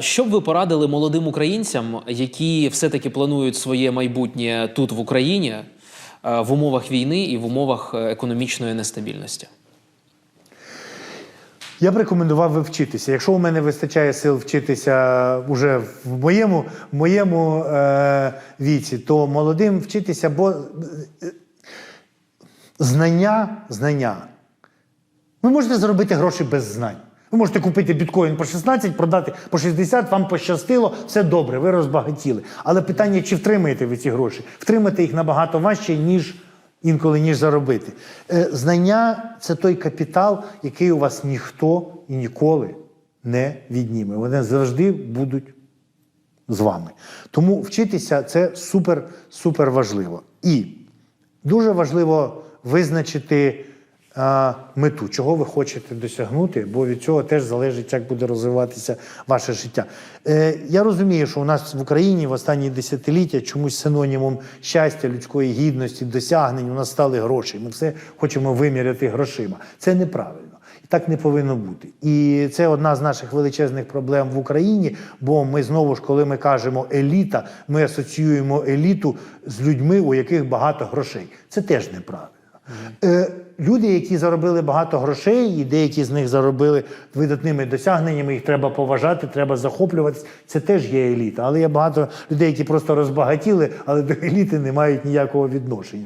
Що б ви порадили молодим українцям, які все-таки планують своє майбутнє тут в Україні е, в умовах війни і в умовах е, економічної нестабільності? Я б рекомендував ви вчитися. Якщо у мене вистачає сил вчитися уже в моєму, в моєму е, віці, то молодим вчитися, бо е, знання, знання. Ви можете заробити гроші без знань. Ви можете купити біткоін по 16, продати по 60, вам пощастило, все добре, ви розбагатіли. Але питання, чи втримаєте ви ці гроші? Втримати їх набагато важче, ніж інколи, ніж заробити. Е, знання це той капітал, який у вас ніхто і ніколи не відніме. Вони завжди будуть з вами. Тому вчитися це супер, супер важливо. І дуже важливо визначити мету, чого ви хочете досягнути, бо від цього теж залежить, як буде розвиватися ваше життя. Е, я розумію, що у нас в Україні в останні десятиліття чомусь синонімом щастя, людської гідності, досягнень у нас стали гроші. Ми все хочемо виміряти грошима. Це неправильно. І так не повинно бути. І це одна з наших величезних проблем в Україні. Бо ми знову ж, коли ми кажемо еліта, ми асоціюємо еліту з людьми, у яких багато грошей. Це теж неправильно. Е, люди, які заробили багато грошей, і деякі з них заробили видатними досягненнями, їх треба поважати, треба захоплюватися. Це теж є еліта. Але є багато людей, які просто розбагатіли, але до еліти не мають ніякого відношення.